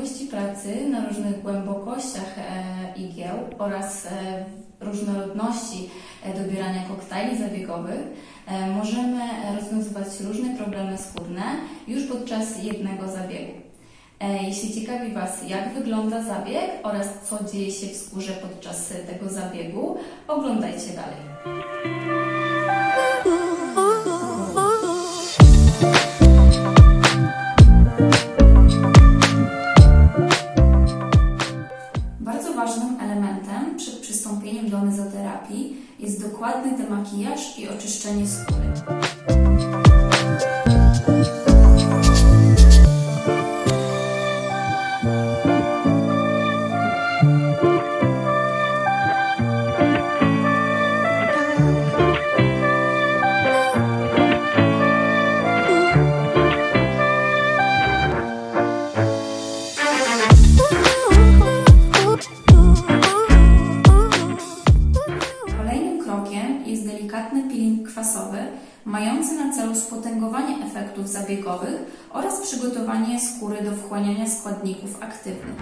możliwości pracy na różnych głębokościach e, igieł oraz e, różnorodności e, dobierania koktajli zabiegowych możemy rozwiązywać różne problemy skórne już podczas jednego zabiegu. Jeśli ciekawi Was, jak wygląda zabieg oraz co dzieje się w skórze podczas tego zabiegu, oglądajcie dalej. Jest dokładny demakijaż i oczyszczenie skóry. Oraz przygotowanie skóry do wchłaniania składników aktywnych.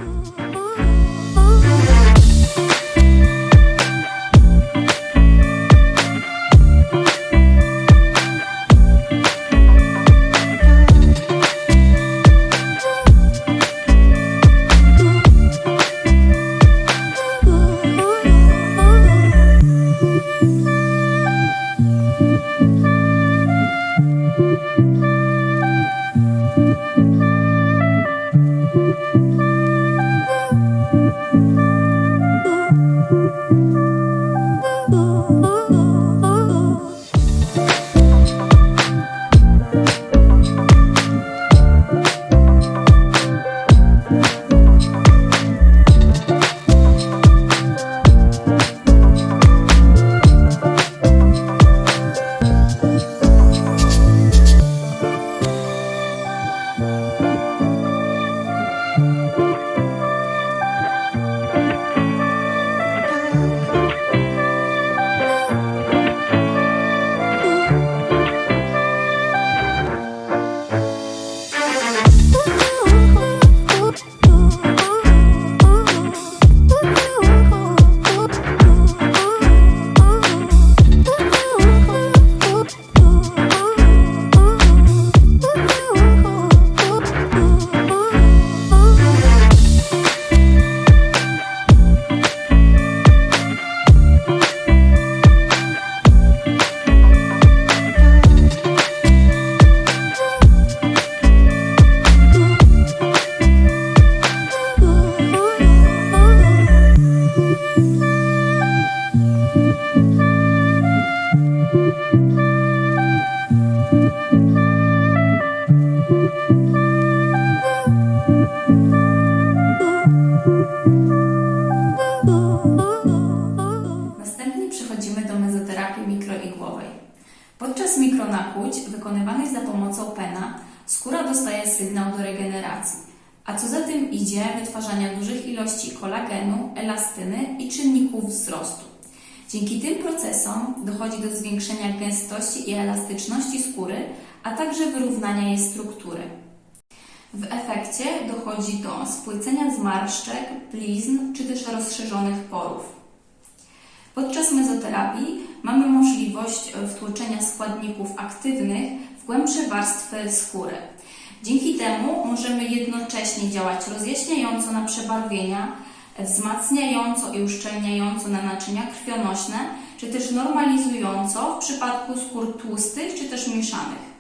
Następnie przechodzimy do mezoterapii mikroigłowej. Podczas mikronakłuć wykonywanych za pomocą pena skóra dostaje sygnał do regeneracji, a co za tym idzie wytwarzania dużych ilości kolagenu, elastyny i czynników wzrostu. Dzięki tym procesom dochodzi do zwiększenia gęstości i elastyczności skóry, a także wyrównania jej struktury. W efekcie dochodzi do spłycenia zmarszczek, blizn czy też rozszerzonych porów. Podczas mezoterapii mamy możliwość e, wtłoczenia składników aktywnych w głębsze warstwy skóry. Dzięki temu możemy jednocześnie działać rozjaśniająco na przebarwienia, e, wzmacniająco i uszczelniająco na naczynia krwionośne, czy też normalizująco w przypadku skór tłustych czy też mieszanych.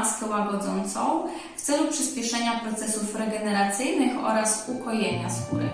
Maskę łagodzącą w celu przyspieszenia procesów regeneracyjnych oraz ukojenia skóry.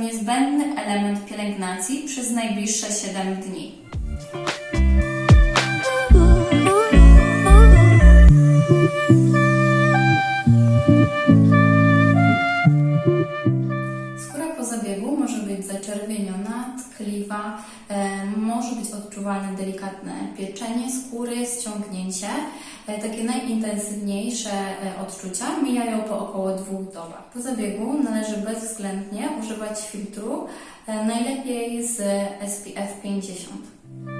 Niezbędny element pielęgnacji przez najbliższe 7 dni. Skóra po zabiegu może być zaczerwieniona, tkliwa, e, może być odczuwalne delikatne pieczenie skóry, ściągnięcie. E, takie najintensywniejsze e, odczucia mijają po około dwóch dobach. Po zabiegu należy bezwzględnie używać filtru, e, najlepiej z SPF 50.